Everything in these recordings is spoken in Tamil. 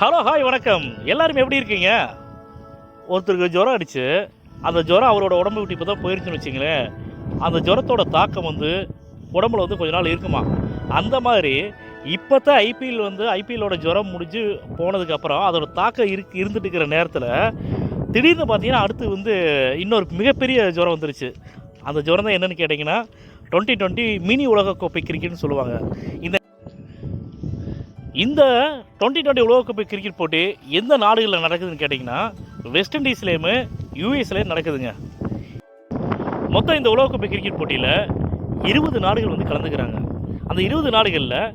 ஹலோ ஹாய் வணக்கம். எல்லாரும் எப்படி இருக்கீங்க? ஒருத்தருக்கு ஜுரம் அடிச்சு அந்த ஜுரம் அவரோட உடம்பு விட்டு இப்போ தான் போயிருச்சுன்னு வச்சிங்களேன். அந்த ஜுரத்தோட தாக்கம் வந்து உடம்புல வந்து கொஞ்ச நாள் இருக்குமா? அந்த மாதிரி இப்போ தான் ஐபிஎல் வந்து ஐபிஎல்லோட ஜுரம் முடிஞ்சு போனதுக்கப்புறம் அதோட தாக்கம் இருக்கு இருந்துட்டு இருக்கிற நேரத்தில் திடீர்னு பார்த்தீங்கன்னா அடுத்து வந்து இன்னொரு மிகப்பெரிய ஜுரம் வந்துருச்சு. அந்த ஜுரம் தான் என்னென்னு கேட்டிங்கன்னா டுவெண்ட்டி டுவெண்ட்டி மினி உலகக்கோப்பை கிரிக்கெட்னு சொல்லுவாங்க. இந்த இந்த டுவெண்ட்டி டுவெண்ட்டி உலகக்கோப்பை கிரிக்கெட் போட்டி எந்த நாடுகளில் நடக்குதுன்னு கேட்டிங்கன்னா வெஸ்ட் இண்டீஸ்லேயுமே யூஎஸ்லேயும் நடக்குதுங்க. மொத்தம் இந்த உலகக்கோப்பை கிரிக்கெட் போட்டியில் இருபது நாடுகள் வந்து கலந்துக்கிறாங்க. அந்த இருபது நாடுகளில்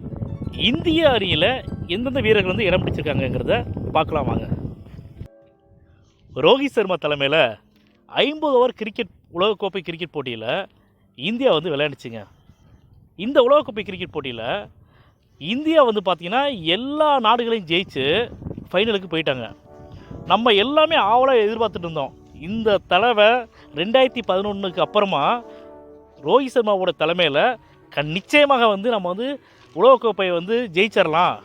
இந்திய அணியில் எந்தெந்த வீரர்கள் வந்து இடம் பிடிச்சிருக்காங்கங்கிறத பார்க்கலாம் வாங்க. ரோஹித் சர்மா தலைமையில் ஐம்பது ஓவர் கிரிக்கெட் உலகக்கோப்பை கிரிக்கெட் போட்டியில் இந்தியா வந்து விளையாண்டுச்சுங்க. இந்த உலகக்கோப்பை கிரிக்கெட் போட்டியில் இந்தியா வந்து பார்த்திங்கன்னா எல்லா நாடுகளையும் ஜெயிச்சு ஃபைனலுக்கு போயிட்டாங்க. நம்ம எல்லாமே ஆவலாக எதிர்பார்த்துட்டு இருந்தோம். இந்த தலைவை ரெண்டாயிரத்தி பதினொன்றுக்கு அப்புறமா ரோஹித் சர்மாவோட தலைமையில் கண் நிச்சயமாக வந்து நம்ம வந்து உலகக்கோப்பையை வந்து ஜெயிச்சிடலாம்.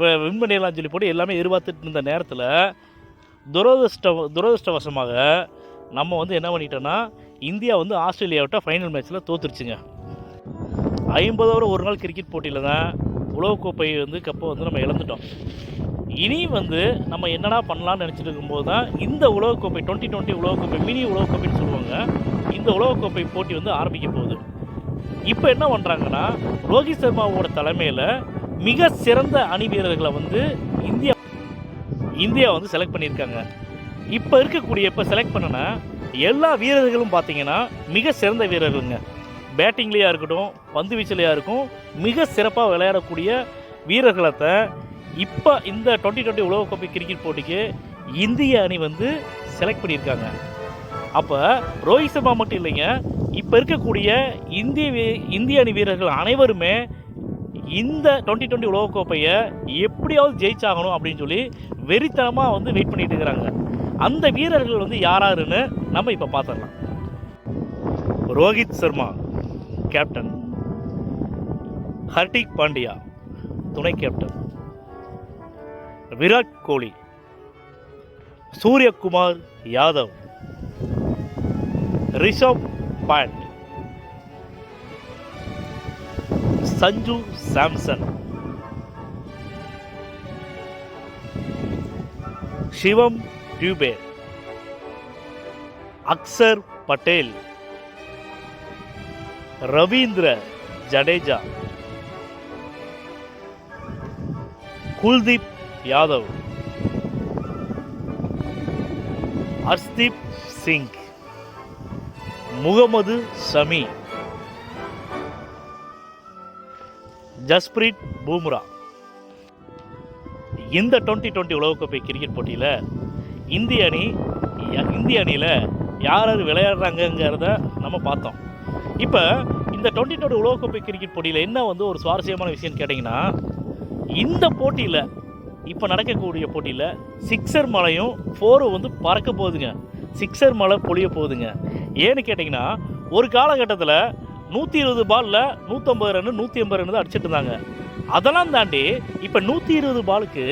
வின் பண்ணிடலாம்னு சொல்லி போட்டு எல்லாமே எதிர்பார்த்துட்டு இருந்த நேரத்தில் துரதிருஷ்ட துரதிருஷ்டவசமாக நம்ம வந்து என்ன பண்ணிட்டோன்னா இந்தியா வந்து ஆஸ்திரேலியாவிட்ட ஃபைனல் மேட்ச்சில் தோத்துருச்சுங்க. ஐம்பது ஓவர் ஒரு நாள் கிரிக்கெட் போட்டியில் தான் உலகக்கோப்பை வந்து கப்பை வந்து நம்ம இழந்துட்டோம். இனி வந்து நம்ம என்னடா பண்ணலான்னு நினச்சிட்டு இருக்கும்போது தான் இந்த உலகக்கோப்பை டுவெண்ட்டி டுவெண்ட்டி உலகக்கோப்பை மினி உலகக்கோப்பைன்னு சொல்லுவாங்க. இந்த உலகக்கோப்பை போட்டி வந்து ஆரம்பிக்க போகுது. இப்போ என்ன பண்ணுறாங்கன்னா ரோஹித் சர்மாவோட தலைமையில் மிக சிறந்த அணி வீரர்களை வந்து இந்தியா இந்தியா வந்து செலக்ட் பண்ணியிருக்காங்க. இப்போ இருக்கக்கூடிய இப்போ செலக்ட் பண்ணனா எல்லா வீரர்களும் பார்த்தீங்கன்னா மிக சிறந்த வீரர்களுங்க. பேட்டிங்லேயா இருக்கட்டும் பந்து வீச்சிலையா இருக்கும் மிக சிறப்பாக விளையாடக்கூடிய வீரர்களத்தை இப்போ இந்த டுவெண்ட்டி டுவெண்ட்டி உலகக்கோப்பை கிரிக்கெட் போட்டிக்கு இந்திய அணி வந்து செலக்ட் பண்ணியிருக்காங்க. அப்போ ரோஹித் சர்மா மட்டும் இல்லைங்க இப்போ இருக்கக்கூடிய இந்திய வீ- இந்திய அணி வீரர்கள் அனைவருமே இந்த டுவெண்ட்டி டுவெண்ட்டி உலகக்கோப்பையை எப்படியாவது ஜெயிச்சாகணும் அப்படின்னு சொல்லி வெறித்தனமாக வந்து வெயிட் பண்ணிட்டு இருக்கிறாங்க. அந்த வீரர்கள் வந்து யாராருன்னு நம்ம இப்போ பார்த்துடலாம். ரோஹித் சர்மா. கேப்டன் ஹர்திக் பாண்டியா துணை கேப்டன் விராட் கோலி சூரியகுமார் யாதவ் ரிஷப் பாண்ட் சஞ்சு சாம்சன் சிவம் டியூபே அக்சர் பட்டேல் ரவீந்திர ஜடேஜா குல்தீப் யாதவ் அர்ஸ்தீப் சிங் முகமது ஷமி ஜஸ்பிரீத் பூம்ரா. இந்த டுவெண்ட்டி டுவெண்ட்டி உலகக்கோப்பை கிரிக்கெட் போட்டியில் இந்திய அணி இந்திய அணியில் யார் யார் விளையாடுறாங்கங்கிறத நம்ம பார்த்தோம். இப்போ இந்த டுவெண்ட்டி டுவெண்ட்டி உலகக்கோப்பை கிரிக்கெட் போட்டியில் என்ன வந்து ஒரு சுவாரஸ்யமான விஷயம்னு கேட்டிங்கன்னா இந்த போட்டியில் இப்போ நடக்கக்கூடிய போட்டியில் சிக்ஸர் மலையும் ஃபோரும் வந்து பறக்க போகுதுங்க. சிக்ஸர் மலை பொழிய போகுதுங்க. ஏன்னு கேட்டிங்கன்னா ஒரு காலகட்டத்தில் நூற்றி இருபது பாலில் நூற்றம்பது ரன் நூற்றி ஐம்பது ரன் தான் அடிச்சிட்டு இருந்தாங்க. அதெல்லாம் தாண்டி இப்போ நூற்றி இருபது பாலுக்கு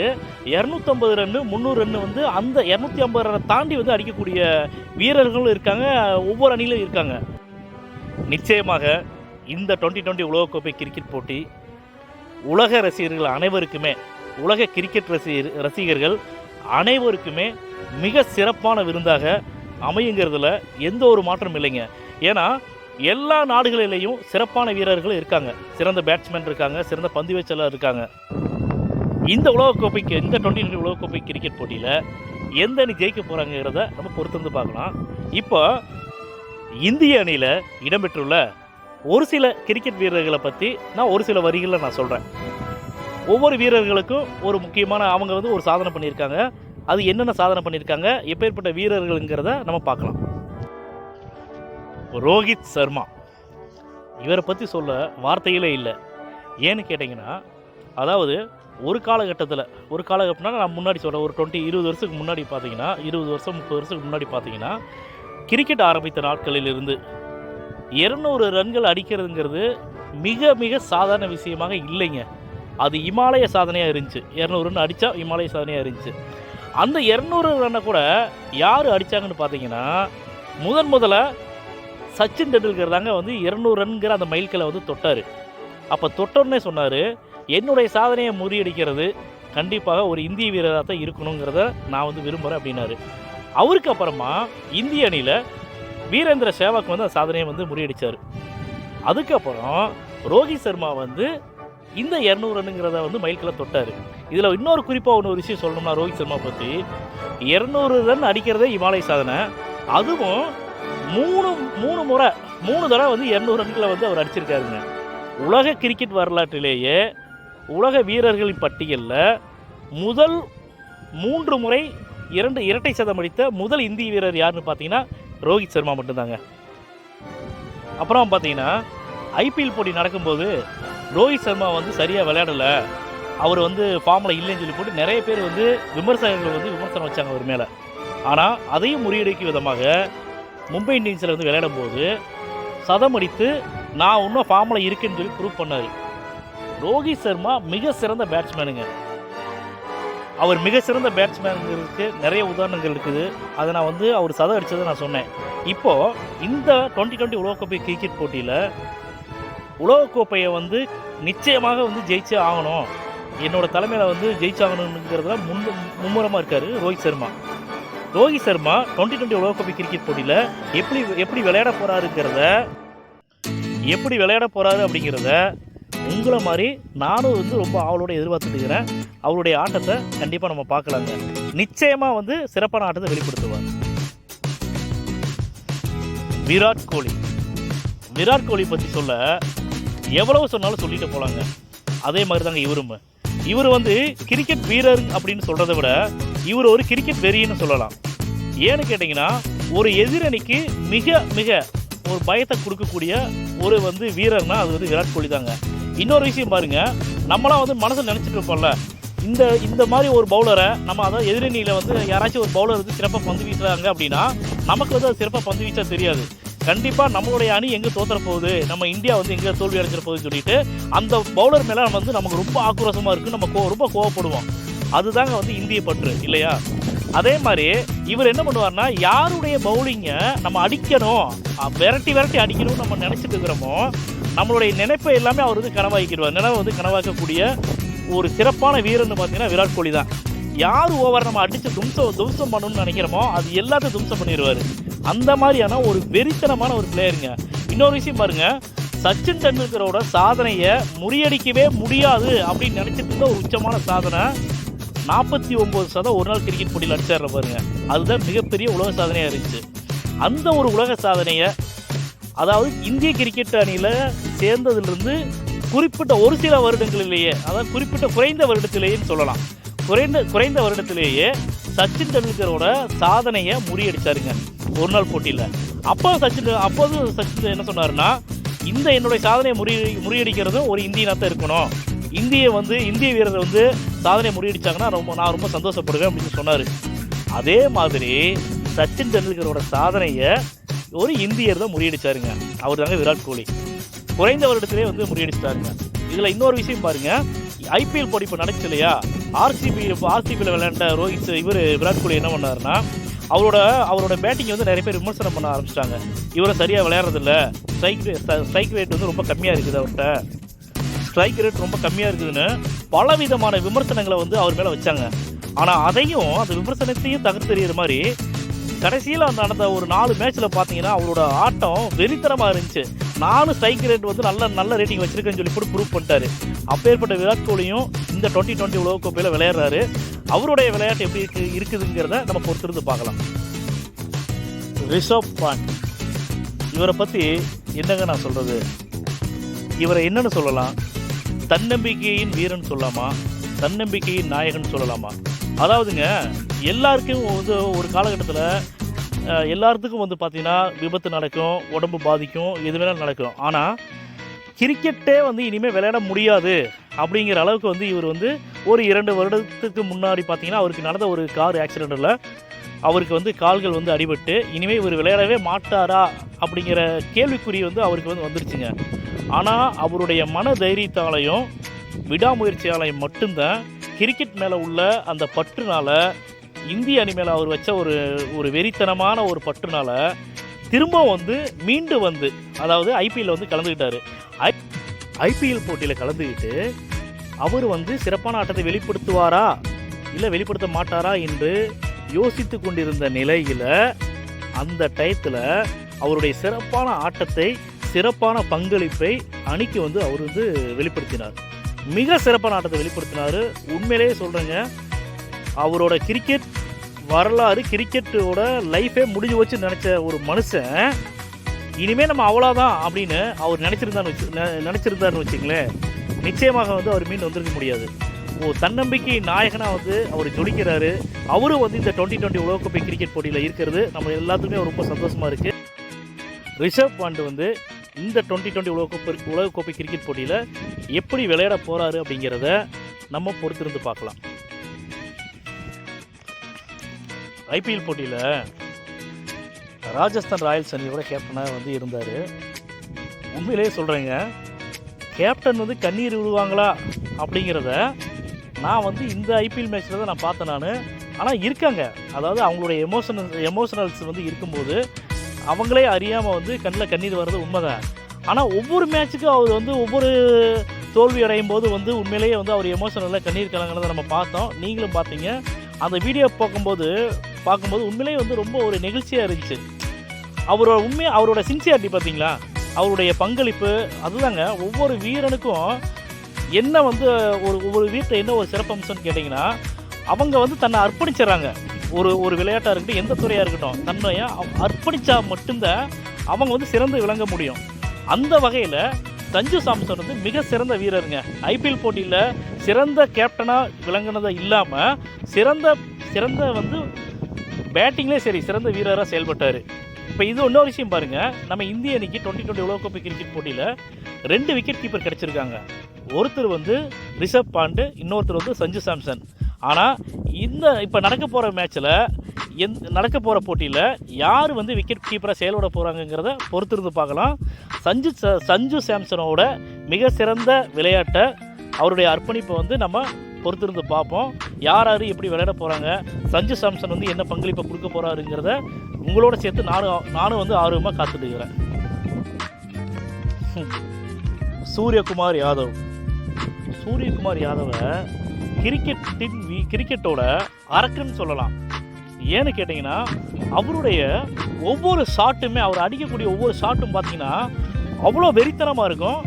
இரநூத்தம்பது ரன்னு முந்நூறு ரன்னு வந்து அந்த இரநூத்தி ஐம்பது ரன்னை தாண்டி வந்து அடிக்கக்கூடிய வீரர்களும் இருக்காங்க ஒவ்வொரு அணியிலும் இருக்காங்க. நிச்சயமாக இந்த டுவெண்ட்டி டுவெண்ட்டி உலகக்கோப்பை கிரிக்கெட் போட்டி உலக ரசிகர்கள் அனைவருக்குமே உலக கிரிக்கெட் ரசிகர் ரசிகர்கள் அனைவருக்குமே மிக சிறப்பான விருந்தாக அமையுங்கிறதுல எந்த ஒரு மாற்றமும் இல்லைங்க. ஏன்னா எல்லா நாடுகளிலேயும் சிறப்பான வீரர்கள் இருக்காங்க. சிறந்த பேட்ஸ்மேன் இருக்காங்க சிறந்த பந்து வீச்சாளர் இருக்காங்க. இந்த உலகக்கோப்பைக்கு இந்த டுவெண்ட்டி டுவெண்ட்டி உலகக்கோப்பை கிரிக்கெட் போட்டியில் எந்த அணி ஜெயிக்க போகிறாங்கிறத நம்ம பொறுத்திருந்து பார்க்கலாம். இப்போ இந்திய அணியில் இடம்பெற்றுள்ள ஒரு சில கிரிக்கெட் வீரர்களை பற்றி நான் ஒரு சில வரிகளில் நான் சொல்கிறேன் ஒவ்வொரு வீரர்களுக்கும் ஒரு முக்கியமான அவங்க வந்து ஒரு சாதனை பண்ணியிருக்காங்க. அது என்னென்ன சாதனை பண்ணியிருக்காங்க எப்பேற்பட்ட வீரர்கள்ங்கிறத நம்ம பார்க்கலாம். ரோஹித் சர்மா. இவரை பற்றி சொல்ல வார்த்தைகளே இல்லை. ஏன்னு கேட்டிங்கன்னா அதாவது ஒரு காலகட்டத்தில் ஒரு காலகட்டம்னா நான் முன்னாடி சொல்கிறேன் ஒரு டுவெண்ட்டி இருபது வருஷத்துக்கு முன்னாடி பார்த்தீங்கன்னா இருபது வருஷம் முப்பது வருஷத்துக்கு முன்னாடி பார்த்தீங்கன்னா கிரிக்கெட் ஆரம்பித்த நாட்களிலிருந்து இருநூறு ரன்கள் அடிக்கிறதுங்கிறது மிக மிக சாதாரண விஷயமாக இல்லைங்க. அது இமாலய சாதனையாக இருந்துச்சு. இரநூறு ரன் அடித்தா இமாலய சாதனையாக இருந்துச்சு. அந்த இரநூறு ரன்னை கூட யார் அடித்தாங்கன்னு பார்த்தீங்கன்னா முதன் முதல்ல சச்சின் டெண்டுல்கர் தாங்க வந்து இரநூறு ரன்கிற அந்த மைல்களை வந்து தொட்டார். அப்போ தொட்டோன்னே சொன்னார் என்னுடைய சாதனையை முறியடிக்கிறது கண்டிப்பாக ஒரு இந்திய வீரராக தான் இருக்கணுங்கிறத நான் வந்து விரும்புகிறேன் அப்படின்னாரு. அவருக்கு அப்புறமா இந்திய அணியில் வீரேந்திர சேவாக் வந்து அந்த சாதனையை வந்து முறியடித்தார் அதுக்கப்புறம் ரோஹித் சர்மா வந்து இந்த இரநூறு ரன்னுங்கிறத வந்து மைல்கில் தொட்டார். இதில் இன்னொரு குறிப்பாக ஒன்று ஒரு விஷயம் சொல்லணும்னா ரோஹித் சர்மா பற்றி இரநூறு ரன் அடிக்கிறதே இமாலய சாதனை. அதுவும் மூணு மூணு முறை மூணு தடவை வந்து இரநூறு ரன்களை வந்து அவர் அடிச்சிருக்காருங்க. உலக கிரிக்கெட் வரலாற்றிலேயே உலக வீரர்களின் பட்டியலில் முதல் மூன்று முறை இரண்டு இரட்டை சதம் அடித்த முதல் இந்திய வீரர் யாருன்னு பார்த்தீங்கன்னா ரோஹித் சர்மா மட்டும்தாங்க. அப்புறம் பார்த்தீங்கன்னா ஐபிஎல் போட்டி நடக்கும்போது ரோஹித் சர்மா வந்து சரியாக விளையாடலை. அவர் வந்து ஃபார்மில் இல்லைன்னு சொல்லி போட்டு நிறைய பேர் வந்து விமர்சகர்கள் வந்து விமர்சனம் வச்சாங்க அவர் மேலே. ஆனால் அதையும் முறியடிக்கும் விதமாக மும்பை இந்தியன்ஸில் வந்து விளையாடும் போது சதம் அடித்து நான் இன்னும் ஃபார்மில் இருக்கேன்னு சொல்லி ப்ரூவ் பண்ணார். ரோஹித் சர்மா மிக சிறந்த பேட்ஸ்மேனுங்க அவர் மிக சிறந்த பேட்ஸ்மேனுங்கிறதுக்கு நிறைய உதாரணங்கள் இருக்குது. அதை நான் வந்து அவர் சதம் அடித்ததை நான் சொன்னேன். இப்போது இந்த டுவெண்ட்டி டுவெண்ட்டி உலகக்கோப்பை கிரிக்கெட் போட்டியில் உலகக்கோப்பையை வந்து நிச்சயமாக வந்து ஜெயிச்சே ஆகணும். என்னோட தலைமையில் வந்து ஜெயிச்சாகணுங்கிறதுல முன் மும்முரமாக இருக்கார் ரோஹித் சர்மா. ரோஹித் சர்மா டுவெண்ட்டி டுவெண்ட்டி உலகக்கோப்பை கிரிக்கெட் போட்டியில் எப்படி எப்படி விளையாட போகிறாருங்கிறத எப்படி விளையாட போகிறாரு அப்படிங்கிறத உங்களை மாதிரி நானும் வந்து ரொம்ப ஆவலோட எதிர்பார்த்துட்டு இருக்கிறேன் அவருடைய ஆட்டத்தை கண்டிப்பாக நம்ம பார்க்கலாங்க. நிச்சயமாக வந்து சிறப்பான ஆட்டத்தை வெளிப்படுத்துவார். விராட் கோலி. விராட் கோலி பற்றி சொல்ல எவ்வளவு சொன்னாலும் சொல்லிட்டு போகலாங்க அதே மாதிரி தாங்க இவரும். இவர் வந்து கிரிக்கெட் வீரர் அப்படின்னு சொல்கிறத விட இவர் ஒரு கிரிக்கெட் வெறின்னு சொல்லலாம். ஏன்னு கேட்டிங்கன்னா ஒரு எதிரணிக்கு மிக மிக ஒரு பயத்தை கொடுக்கக்கூடிய ஒரு வந்து வீரர்னா அது வந்து விராட் கோலி தாங்க. இன்னொரு விஷயம் பாருங்க. நம்மளாம் வந்து மனசில் நினச்சிட்டு இருப்போம்ல. இந்த இந்த மாதிரி ஒரு பவுலரை நம்ம அதாவது எதிரணியில் வந்து யாராச்சும் ஒரு பவுலர் வந்து சிறப்பாக பந்து வீசுறாங்க அப்படின்னா நமக்கு வந்து அது சிறப்பாக பந்து வீச்சா தெரியாது. கண்டிப்பாக நம்மளுடைய அணி எங்கே தோத்துற போகுது? நம்ம இந்தியா வந்து எங்கே தோல்வி அடைஞ்சிட போகுதுன்னு சொல்லிட்டு அந்த பவுலர் மேலே நம்ம வந்து நமக்கு ரொம்ப ஆக்ரோஷமாக இருக்குது நம்ம கோ ரொம்ப கோவப்படுவோம். அதுதாங்க வந்து இந்திய பற்று இல்லையா? அதே மாதிரி இவர் என்ன பண்ணுவார்னா யாருடைய பவுலிங்கை நம்ம அடிக்கணும் விரட்டி விரட்டி அடிக்கணும்னு நம்ம நினச்சிட்டு இருக்கிறோமோ நம்மளுடைய நினைப்பை எல்லாமே அவர் வந்து கனவாக்கிடுவார். நினைவை வந்து கனவாக்கக்கூடிய ஒரு சிறப்பான வீரர்னு பார்த்தீங்கன்னா விராட் கோலி தான். யார் ஓவர் நம்ம அடித்து தும்சம் தும்சம் பண்ணணும்னு நினைக்கிறோமோ அது எல்லாத்தையும் தும்சம் பண்ணிடுவார். அந்த மாதிரியான ஒரு வெறித்தனமான ஒரு பிளேயருங்க இன்னொரு விஷயம் பாருங்கள் சச்சின் டெண்டுல்கரோட சாதனையை முறியடிக்கவே முடியாது அப்படின்னு நினச்சிட்டு இருந்த ஒரு உச்சமான சாதனை நாற்பத்தி ஒம்பது சதம் ஒரு நாள் கிரிக்கெட் போட்டியில் அடிச்சாடுற பாருங்க. அதுதான் மிகப்பெரிய உலக சாதனையாக இருந்துச்சு. அந்த ஒரு உலக சாதனையை அதாவது இந்திய கிரிக்கெட் அணியில் சேர்ந்ததிலிருந்து குறிப்பிட்ட ஒரு சில வருடங்களிலேயே அதாவது குறிப்பிட்ட குறைந்த வருடத்திலேயேன்னு சொல்லலாம். குறைந்த குறைந்த வருடத்திலேயே சச்சின் டெண்டுல்கரோட சாதனையை முறியடிச்சாருங்க ஒரு நாள் போட்டியில். அப்போ சச்சின் அப்போது சச்சின் என்ன சொன்னார்னா இந்த என்னுடைய சாதனையை முறி முறியடிக்கிறதும் ஒரு இந்தியனாக தான் இருக்கணும். இந்திய வந்து இந்திய வீரர் வந்து சாதனை முறியடிச்சாங்கன்னா ரொம்ப நான் ரொம்ப சந்தோஷப்படுவேன் அப்படின்னு சொன்னார். அதே மாதிரி சச்சின் டெண்டுல்கரோட சாதனையை ஒரு இந்தியர் தான் முறியடிச்சாருங்க. அவர் தாங்க விராட் கோலி. குறைந்த வருடத்திலே வந்து முறியடிச்சிட்டாருங்க. இதில் இன்னொரு விஷயம் பாருங்க. ஐபிஎல் போட்டி இப்போ நடந்துச்சு இல்லையா? ஆர்சிபி இப்போ ஆர்சிபியில் விளையாண்ட ரோஹித் இவர் விராட் கோலி என்ன பண்ணாருன்னா அவரோட அவரோட பேட்டிங் வந்து நிறைய பேர் விமர்சனம் பண்ண ஆரம்பிச்சிட்டாங்க. இவரை சரியாக விளையாடுறதில்ல ஸ்ட்ரைக் ஸ்ட்ரைக் ரேட் வந்து ரொம்ப கம்மியாக இருக்குது அவர்கிட்ட. ஸ்ட்ரைக் ரேட் ரொம்ப கம்மியாக இருக்குதுன்னு பலவிதமான விமர்சனங்களை வந்து அவர் மேலே வச்சாங்க. ஆனால் அதையும் அந்த விமர்சனத்தையும் தகர்த்தெறிகிற மாதிரி கடைசியில் நடந்த ஒரு நாலு மேட்ச்சில் பார்த்தீங்கன்னா அவரோட ஆட்டம் வெறித்தனமாக இருந்துச்சு. நானும் ஸ்ட்ரைக் ரேட் வந்து நல்ல நல்ல ரேட்டிங் வச்சிருக்கேன்னு சொல்லி கூட ப்ரூவ் பண்ணிட்டாரு. அப்பேற்பட்ட விராட் கோலியும் இந்த டுவெண்ட்டி டுவெண்ட்டி உலகக்கோப்பையில் விளையாடுறாரு. அவருடைய விளையாட்டு எப்படி இருக்கு இருக்குதுங்கிறத நம்ம பொறுத்திருந்து பார்க்கலாம். ரிஷப் பாண்ட் இவரை பற்றி என்னங்க நான் சொல்கிறது இவரை என்னன்னு சொல்லலாம்? தன்னம்பிக்கையின் வீரன் சொல்லலாமா? தன்னம்பிக்கையின் நாயகன் சொல்லலாமா? அதாவதுங்க எல்லாருக்கும் வந்து ஒரு காலகட்டத்தில் எல்லாத்துக்கும் வந்து பார்த்திங்கன்னா விபத்து நடக்கும் உடம்பு பாதிக்கும் எது வேணாலும் நடக்கும். ஆனால் கிரிக்கெட்டே வந்து இனிமேல் விளையாட முடியாது அப்படிங்கிற அளவுக்கு வந்து இவர் வந்து ஒரு இரண்டு வருடத்துக்கு முன்னாடி பார்த்தீங்கன்னா அவருக்கு நடந்த ஒரு கார் ஆக்சிடெண்ட்டில் அவருக்கு வந்து கால்கள் வந்து அடிபட்டு இனிமேல் இவர் விளையாடவே மாட்டாரா அப்படிங்கிற கேள்விக்குறி வந்து அவருக்கு வந்து வந்துருச்சுங்க. ஆனால் அவருடைய மன தைரியத்தாலையும் விடாமுயற்சியாலையும் மட்டும்தான் கிரிக்கெட் மேலே உள்ள அந்த பற்றுனால இந்திய அணி மேலே அவர் வச்ச ஒரு ஒரு வெறித்தனமான ஒரு பற்றுனால திரும்ப வந்து மீண்டும் வந்து அதாவது ஐபிஎல் வந்து கலந்துக்கிட்டாரு ஐ ஐபிஎல் போட்டியில் கலந்துக்கிட்டு அவர் வந்து சிறப்பான ஆட்டத்தை வெளிப்படுத்துவாரா இல்லை வெளிப்படுத்த மாட்டாரா என்று யோசித்து கொண்டிருந்த நிலையில் அந்த டயத்தில் அவருடைய சிறப்பான ஆட்டத்தை சிறப்பான பங்களிப்பை அணிக்கு வந்து அவர் வந்து வெளிப்படுத்தினார். மிக சிறப்பான ஆட்டத்தை வெளிப்படுத்தினார். உண்மையிலேயே சொல்கிறேங்க அவரோட கிரிக்கெட் வரலாறு கிரிக்கெட்டோட லைஃபே முடிஞ்சு வச்சு நினச்ச ஒரு மனுஷன் இனிமேல் நம்ம அவ்வளோதான் அப்படின்னு அவர் நினச்சிருந்தான்னு வச்சு நினச்சிருந்தாருன்னு வச்சுங்களேன் நிச்சயமாக வந்து அவர் மீண்டு வந்திருக்க முடியாது. ஓ தன்னம்பிக்கை நாயகனாக வந்து அவர் ஜொலிக்கிறாரு. அவரும் வந்து இந்த டுவெண்ட்டி டுவெண்ட்டி உலகக்கோப்பை கிரிக்கெட் போட்டியில் இருக்கிறது. நம்ம எல்லாத்துக்குமே ரொம்ப சந்தோஷமாக இருக்குது ரிஷப் பாண்ட் வந்து இந்த டுவெண்ட்டி டுவெண்ட்டி உலகக்கோப்பை உலகக்கோப்பை கிரிக்கெட் போட்டியில் எப்படி விளையாட போகிறாரு அப்படிங்கிறத நம்ம பொறுத்திருந்து பார்க்கலாம். ஐபிஎல் போட்டியில் ராஜஸ்தான் ராயல்ஸ் அணியோட கேப்டனாக வந்து இருந்தார். உண்மையிலேயே சொல்கிறேங்க கேப்டன் வந்து கண்ணீர் விடுவாங்களா அப்படிங்கிறத நான் வந்து இந்த ஐபிஎல் மேட்ச்சில் தான் நான் பார்த்தேன் நான். ஆனால் இருக்காங்க அதாவது அவங்களுடைய எமோஷனல் எமோஷனல்ஸ் வந்து இருக்கும்போது அவங்களே அறியாமல் வந்து கண்ணில் கண்ணீர் வர்றது உண்மைதான். ஆனால் ஒவ்வொரு மேட்ச்சுக்கும் அவர் வந்து ஒவ்வொரு தோல்வி அடையும் போது வந்து உண்மையிலேயே வந்து அவர் எமோஷனலில் கண்ணீர் கலங்கினதை நம்ம பார்த்தோம். நீங்களும் பார்த்தீங்க. அந்த வீடியோ பார்க்கும்போது பார்க்கும்போது உண்மையிலேயே வந்து ரொம்ப ஒரு நெகிழ்ச்சியாக இருந்துச்சு. அவரோட உண்மை அவரோட சின்சியாரிட்டி பார்த்தீங்களா? அவருடைய பங்களிப்பு அதுதாங்க ஒவ்வொரு வீரனுக்கும் என்ன வந்து ஒரு ஒவ்வொரு வீட்டில் என்ன ஒரு சிறப்பம்சம்னு கேட்டிங்கன்னா அவங்க வந்து தன்னை அர்ப்பணிச்சிடறாங்க. ஒரு ஒரு விளையாட்டாக இருக்கட்டும் எந்த துறையாக இருக்கட்டும் தன்னையை அர்ப்பணித்தா மட்டும்தான் அவங்க வந்து சிறந்து விளங்க முடியும். அந்த வகையில் சஞ்சு சாம்சன் வந்து மிக சிறந்த வீரருங்க. ஐபிஎல் போட்டியில் சிறந்த கேப்டனாக விளங்கினதை இல்லாமல் சிறந்த சிறந்த வந்து பேட்டிங்லேயே சரி சிறந்த வீரராக செயல்பட்டார். இப்போ இது இன்னொரு விஷயம் பாருங்கள் நம்ம இந்திய அணிக்கு டுவெண்ட்டி டுவெண்ட்டி உலகக்கோப்பை கிரிக்கெட் போட்டியில் ரெண்டு விக்கெட் கீப்பர் கிடச்சிருக்காங்க. ஒருத்தர் வந்து ரிஷப் பாண்டு இன்னொருத்தர் வந்து சஞ்சு சாம்சன். ஆனால் இந்த இப்போ நடக்க போகிற மேட்ச்சில் எந் நடக்க போகிற போட்டியில் யார் வந்து விக்கெட் கீப்பராக செயல்பட போகிறாங்கங்கிறத பொறுத்திருந்து பார்க்கலாம். சஞ்சு ச- சஞ்சு சாம்சனோட மிக சிறந்த விளையாட்டை அவருடைய அர்ப்பணிப்பை வந்து நம்ம பொறுத்திருந்து பார்ப்போம். யார் யார் எப்படி விளையாட போகிறாங்க சஞ்சு சாம்சன் வந்து என்ன பங்களிப்பை கொடுக்க போகிறாருங்கிறத உங்களோட சேர்த்து நானும் நானும் வந்து ஆர்வமாக காத்துட்டு இருக்கிறேன் சூரியகுமார் யாதவ். சூரியகுமார் யாதவை கிரிக்கெட்டின் வி கிரிக்கெட்டோட அரக்கன்னு சொல்லலாம். ஏன்னு கேட்டிங்கன்னா அவருடைய ஒவ்வொரு ஷாட்டுமே அவர் அடிக்கக்கூடிய ஒவ்வொரு ஷாட்டும் பார்த்தீங்கன்னா அவ்வளோ வெறித்தனமாக இருக்கும்.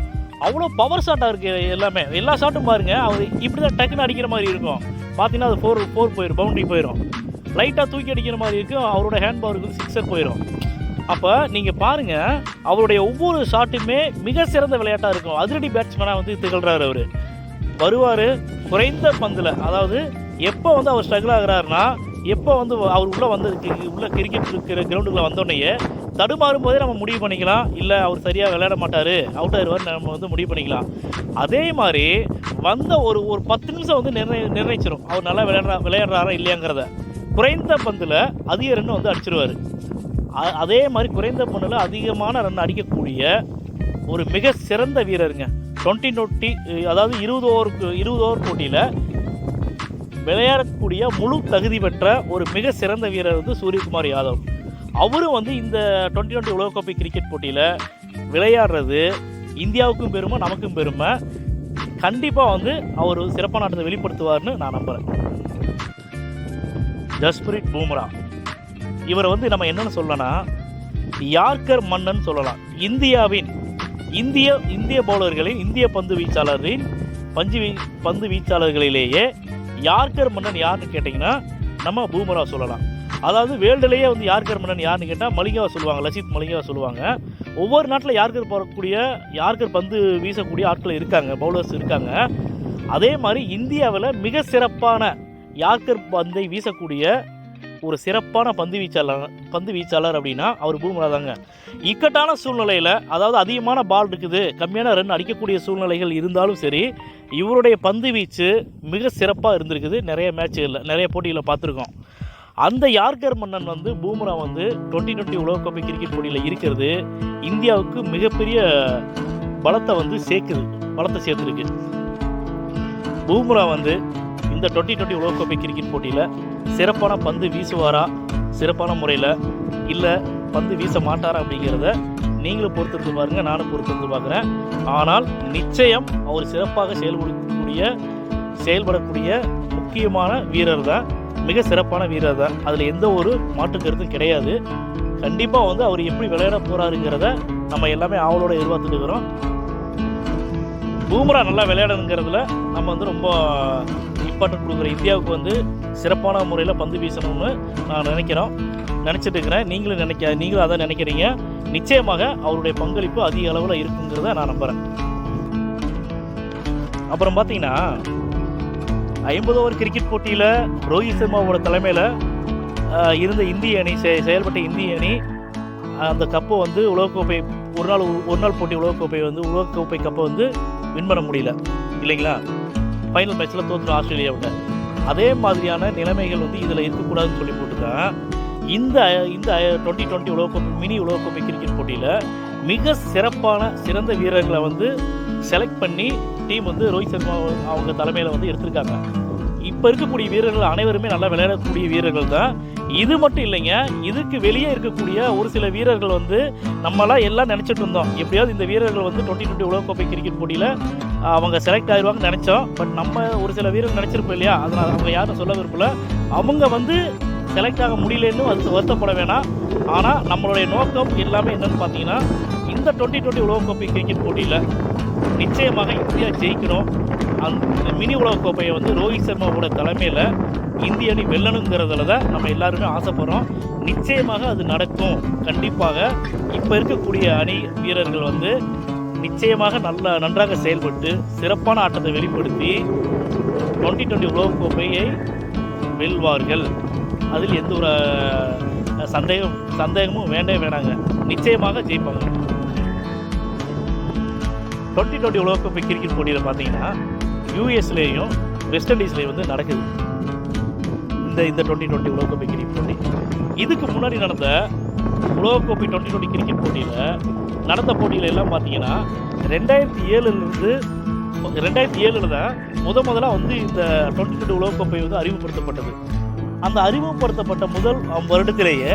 அவ்வளோ பவர் ஷாட்டாக இருக்குது எல்லாமே. எல்லா ஷாட்டும் பாருங்கள் அவர் இப்படி தான் டக்குன்னு அடிக்கிற மாதிரி இருக்கும். பார்த்தீங்கன்னா அது ஃபோர் ஃபோர் போயிடும் பவுண்டரி போயிடும் லைட்டாக தூக்கி அடிக்கிற மாதிரி இருக்கும் அவரோட ஹேண்ட் பவருக்கு சிக்ஸர் போயிடும் அப்போ நீங்கள் பாருங்கள் அவருடைய ஒவ்வொரு ஷாட்டுமே மிக சிறந்த விளையாட்டாக இருக்கும். அதிரடி பேட்ஸ்மேனாக வந்து திகழ்கிறார் அவர். வருவார் குறைந்த பந்தில். அதாவது எப்போ வந்து அவர் ஸ்ட்ரகிள் ஆகிறாருன்னா எப்போ வந்து அவர் உள்ளே வந்து உள்ள கிரிக்கெட் இருக்கிற கிரவுண்டுக்குள்ளே வந்தோடனேயே தடுமாறும் போதே நம்ம முடிவு பண்ணிக்கலாம். இல்லை அவர் சரியாக விளையாட மாட்டார். அவுட் ஆயிடுவார் நம்ம வந்து முடிவு பண்ணிக்கலாம். அதே மாதிரி வந்த ஒரு ஒரு பத்து நிமிஷம் வந்து நிர்ணய நிர்ணயிச்சிடும் அவர் நல்லா விளையாடுறா விளையாடுறாரா இல்லையாங்கிறத. குறைந்த பந்தில் அதிக ரன் வந்து அடிச்சிருவார். அதே மாதிரி குறைந்த பந்தில் அதிகமான ரன் அடிக்கக்கூடிய ஒரு மிக சிறந்த வீரருங்க. டுவெண்ட்டி டுவெண்ட்டி அதாவது இருபது ஓவருக்கு இருபது ஓவர் போட்டியில் விளையாடக்கூடிய முழு தகுதி பெற்ற ஒரு மிக சிறந்த வீரர் வந்து சூரியகுமார் யாதவ். அவரும் வந்து இந்த டுவெண்ட்டி டுவெண்ட்டி உலகக்கோப்பை கிரிக்கெட் போட்டியில் விளையாடுறது இந்தியாவுக்கும் பெருமை நமக்கும் பெருமை. கண்டிப்பாக வந்து அவர் சிறப்பான ஆட்டத்தை வெளிப்படுத்துவார்னு நான் நம்புகிறேன் ஜஸ்பிரிட் பூம்ரா. இவரை வந்து நம்ம என்னன்னு சொல்லலாம் யார்கர் மன்னன் சொல்லலாம். இந்தியாவின் இந்திய இந்திய பவுலர்களின் இந்திய பந்து வீச்சாளரின் பஞ்சு வீ பந்து வீச்சாளர்களிலேயே யார்கர் மன்னன் யாருன்னு கேட்டிங்கன்னா நம்ம பூமரா சொல்லலாம். அதாவது வேர்ல்டுலேயே வந்து யார்கர் மன்னன் யாருன்னு கேட்டால் மலிங்காவை சொல்லுவாங்க லசித் மலிங்காவை சொல்லுவாங்க. ஒவ்வொரு நாட்டில் யார்கர் போகக்கூடிய யார்கர் பந்து வீசக்கூடிய ஆட்கள் இருக்காங்க பவுலர்ஸ் இருக்காங்க. அதே மாதிரி இந்தியாவில் மிக சிறப்பான யார்கர் பந்தை வீசக்கூடிய ஒரு சிறப்பான பந்து வீச்சாளர் பந்து வீச்சாளர் அப்படின்னா அவர் பூமரா தாங்க. இக்கட்டான சூழ்நிலையில் அதாவது அதிகமான பால் இருக்குது கம்மியான ரன் அடிக்கக்கூடிய சூழ்நிலைகள் இருந்தாலும் சரி இவருடைய பந்து வீச்சு மிக சிறப்பாக இருந்திருக்குது. நிறைய மேட்சுகளில் நிறைய போட்டிகளில் பார்த்துருக்கோம். அந்த யார்கர் மன்னன் வந்து பூம்ரா வந்து டுவெண்ட்டி டுவெண்ட்டி உலகக்கோப்பை கிரிக்கெட் போட்டியில் இருக்கிறது. இந்தியாவுக்கு மிகப்பெரிய பலத்தை வந்து சேர்க்குது பலத்தை சேர்த்துருக்கு. பூம்ரா வந்து இந்த டுவெண்ட்டி டுவெண்ட்டி உலகக்கோப்பை கிரிக்கெட் போட்டியில் சிறப்பான பந்து வீசுவாரா சிறப்பான முறையில் இல்லை பந்து வீச மாட்டாரா அப்படிங்கிறத நீங்களும் பொறுத்திருந்து பாருங்க நானும் பொறுத்திருந்து பார்க்குறேன் ஆனால் நிச்சயம் அவர் சிறப்பாக செயல்படக்கூடிய செயல்படக்கூடிய முக்கியமான வீரர் தான் மிக சிறப்பான வீரர் தான். அதில் எந்த ஒரு மாற்று கருத்தும் கிடையாது. கண்டிப்பாக வந்து அவர் எப்படி விளையாட போகிறாருங்கிறத நம்ம எல்லாமே ஆவலோட எதிர்பார்த்துட்டு இருக்கிறோம் பூம்ரா நல்லா விளையாடணுங்கிறதுல நம்ம வந்து ரொம்ப இம்பார்ட்டன்ட் கொடுக்குற இந்தியாவுக்கு வந்து சிறப்பான முறையில் பந்து வீசணும்னு நான் நினைக்கிறோம். நினச்சிட்டு இருக்கிறேன் நீங்களும் நினைக்க நீங்களும் அதான் நினைக்கிறீங்க. நிச்சயமாக அவருடைய பங்களிப்பு அதிக அளவில் இருக்குங்கிறத நான் நம்புகிறேன் அப்புறம் பார்த்தீங்கன்னா ஐம்பது ஓவர் கிரிக்கெட் போட்டியில் ரோஹித் சர்மாவோட தலைமையில் இருந்த இந்திய அணி செ- செயல்பட்ட இந்திய அணி அந்த கப்பை வந்து உலகக்கோப்பை ஒரு நாள் ஒரு நாள் போட்டி உலகக்கோப்பை வந்து உலகக்கோப்பை கப்பை வந்து வின் பண்ண முடியல. இல்லைங்களா? ஃபைனல் மேட்ச்சில் தோற்று ஆஸ்திரேலியாவோட அதே மாதிரியான நிலைமைகள் வந்து இதில் இருக்கக்கூடாதுன்னு சொல்லி போட்டுருக்கேன் இந்த இந்த டுவெண்ட்டி டுவெண்ட்டி உலகக்கோப்பை மினி உலகக்கோப்பை கிரிக்கெட் போட்டியில் மிக சிறப்பான சிறந்த வீரர்களை வந்து செலக்ட் பண்ணி டீம் வந்து ரோஹித் சர்மா அவங்க தலைமையில் வந்து எடுத்திருக்காங்க. இப்போ இருக்கக்கூடிய வீரர்கள் அனைவருமே நல்லா விளையாடக்கூடிய வீரர்கள் தான். இது மட்டும் இல்லைங்க இதுக்கு வெளியே இருக்கக்கூடிய ஒரு சில வீரர்கள் வந்து நம்மளாம் எல்லாம் நினச்சிட்டு இருந்தோம். எப்படியாவது இந்த வீரர்கள் வந்து டுவெண்ட்டி டுவெண்ட்டி உலகக்கோப்பை கிரிக்கெட் போட்டியில் அவங்க செலக்ட் ஆயிடுவாங்கன்னு நினச்சோம். பட் நம்ம ஒரு சில வீரர்கள் நினச்சிருப்போம் இல்லையா? அதனால் அவங்க யாரும் சொல்ல விரும்பல. அவங்க வந்து செலக்ட் ஆக முடியலன்னு அது வருத்தப்பட வேணாம். ஆனால் நம்மளுடைய நோக்கம் எல்லாமே என்னன்னு பார்த்தீங்கன்னா இந்த டுவெண்ட்டி டுவெண்ட்டி உலகக்கோப்பை கிரிக்கெட் போட்டியில் நிச்சயமாக இந்தியா ஜெயிக்கணும். அந்த மினி உலகக்கோப்பையை வந்து ரோஹித் சர்மாவோட தலைமையில் இந்திய அணி வெல்லணுங்கிறதுல தான் நம்ம எல்லாருமே ஆசைப்படுறோம். நிச்சயமாக அது நடக்கும். கண்டிப்பாக இப்போ இருக்கக்கூடிய அணி வீரர்கள் வந்து நிச்சயமாக நல்ல நன்றாக செயல்பட்டு சிறப்பான ஆட்டத்தை வெளிப்படுத்தி டுவெண்ட்டி டுவெண்ட்டி உலகக்கோப்பையை வெல்வார்கள். அதில் எந்த ஒரு சந்தேகம் சந்தேகமும் வேண்டவே வேணாங்க. நிச்சயமாக ஜெயிப்பாங்க. டுவெண்ட்டி டுவெண்ட்டி உலகக்கோப்பை கிரிக்கெட் போட்டியில் பார்த்தீங்கன்னா யூஎஸ்லேயும் வெஸ்ட் இண்டீஸ்லேயும் வந்து நடக்குது. இந்த இந்த டுவெண்ட்டி டுவெண்ட்டி உலகக்கோப்பை கிரிக்கெட் போட்டி. இதுக்கு முன்னாடி நடந்த உலகக்கோப்பை டுவெண்ட்டி டுவெண்ட்டி கிரிக்கெட் போட்டியில் நடந்த போட்டியில் எல்லாம் பார்த்தீங்கன்னா ரெண்டாயிரத்தி ஏழுலேருந்து ரெண்டாயிரத்தி ஏழில் தான் முத முதலாக வந்து இந்த டுவெண்ட்டி டுவெண்ட்டி உலகக்கோப்பை வந்து அறிமுகப்படுத்தப்பட்டது. அந்த அறிமுகப்படுத்தப்பட்ட முதல் வருடத்திலேயே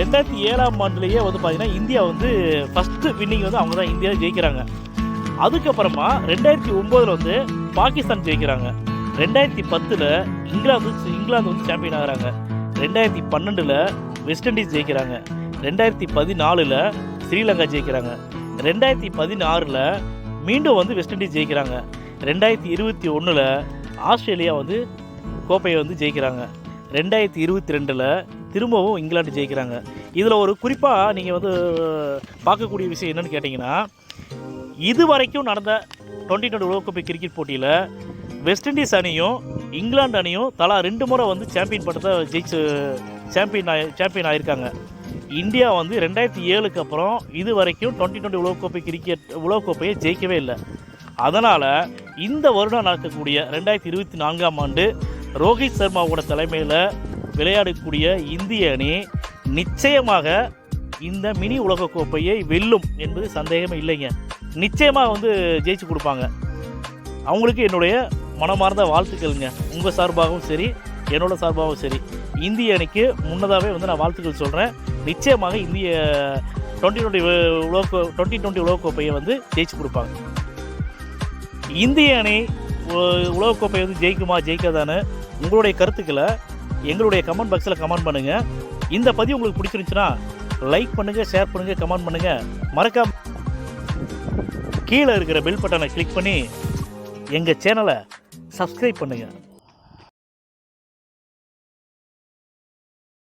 ரெண்டாயிரத்தி ஏழாம் ஆண்டுலேயே வந்து பார்த்தீங்கன்னா இந்தியா வந்து ஃபஸ்ட்டு வின்னிங் வந்து அவங்க தான் இந்தியா ஜெயிக்கிறாங்க. அதுக்கப்புறமா ரெண்டாயிரத்தி ஒம்போதில் வந்து பாகிஸ்தான் ஜெயிக்கிறாங்க. ரெண்டாயிரத்தி பத்தில் இங்கிலாந்து இங்கிலாந்து வந்து சாம்பியன் ஆகுறாங்க. ரெண்டாயிரத்தி பன்னெண்டில் வெஸ்ட் இண்டீஸ் ஜெயிக்கிறாங்க. ரெண்டாயிரத்தி பதினாலில் ஸ்ரீலங்கா ஜெயிக்கிறாங்க. ரெண்டாயிரத்தி பதினாறில் மீண்டும் வந்து வெஸ்ட் இண்டீஸ் ஜெயிக்கிறாங்க. ரெண்டாயிரத்தி இருபத்தி ஒன்றில் ஆஸ்திரேலியா வந்து கோப்பையை வந்து ஜெயிக்கிறாங்க. ரெண்டாயிரத்தி இருபத்தி ரெண்டில் திரும்பவும் இங்கிலாந்து ஜெயிக்கிறாங்க. இதில் ஒரு குறிப்பாக நீங்கள் வந்து பார்க்கக்கூடிய விஷயம் என்னென்னு கேட்டிங்கன்னா இது வரைக்கும் நடந்த டுவெண்ட்டி டுவெண்ட்டி உலகக்கோப்பை கிரிக்கெட் போட்டியில் வெஸ்ட் இண்டீஸ் அணியும் இங்கிலாந்து அணியும் தலா ரெண்டு முறை வந்து சாம்பியன் பட்டத்தை ஜெயிச்சு சாம்பியன் ஆகி சாம்பியன் ஆகியிருக்காங்க இந்தியா வந்து ரெண்டாயிரத்தி ஏழுக்கு அப்புறம் இது வரைக்கும் டுவெண்ட்டி டுவெண்ட்டி உலகக்கோப்பை கிரிக்கெட் உலகக்கோப்பையை ஜெயிக்கவே இல்லை. அதனால் இந்த வருடம் நடக்கக்கூடிய ரெண்டாயிரத்தி இருபத்தி நான்காம் ஆண்டு ரோஹித் சர்மாவோட தலைமையில் விளையாடக்கூடிய இந்திய அணி நிச்சயமாக இந்த மினி உலகக்கோப்பையை வெல்லும் என்பது சந்தேகமே இல்லைங்க. நிச்சயமாக வந்து ஜெயிச்சு கொடுப்பாங்க. அவங்களுக்கு என்னுடைய மனமார்ந்த வாழ்த்துக்கள்ங்க. உங்கள் சார்பாகவும் சரி என்னோட சார்பாகவும் சரி. இந்திய அணிக்கு முன்னதாகவே வந்து நான் வாழ்த்துக்கள் சொல்கிறேன் நிச்சயமாக இந்திய டுவெண்ட்டி டுவெண்ட்டி உலக டுவெண்ட்டி டுவெண்ட்டி உலகக்கோப்பையை வந்து ஜெயிச்சு கொடுப்பாங்க. இந்திய அணி உலகக்கோப்பையை வந்து ஜெயிக்குமா ஜெயிக்காதான்னு உங்களுடைய கருத்துக்களை எங்களுடைய கமெண்ட் பாக்ஸில் கமெண்ட் பண்ணுங்கள் இந்த பதிவு உங்களுக்கு பிடிச்சிருந்துச்சுன்னா லைக் பண்ணுங்கள் ஷேர் பண்ணுங்கள் கமெண்ட் பண்ணுங்கள் மறக்காம கீழே இருக்கிற பெல் பட்டனை கிளிக் பண்ணி எங்கள் சேனலை சப்ஸ்கிரைப் பண்ணுங்கள்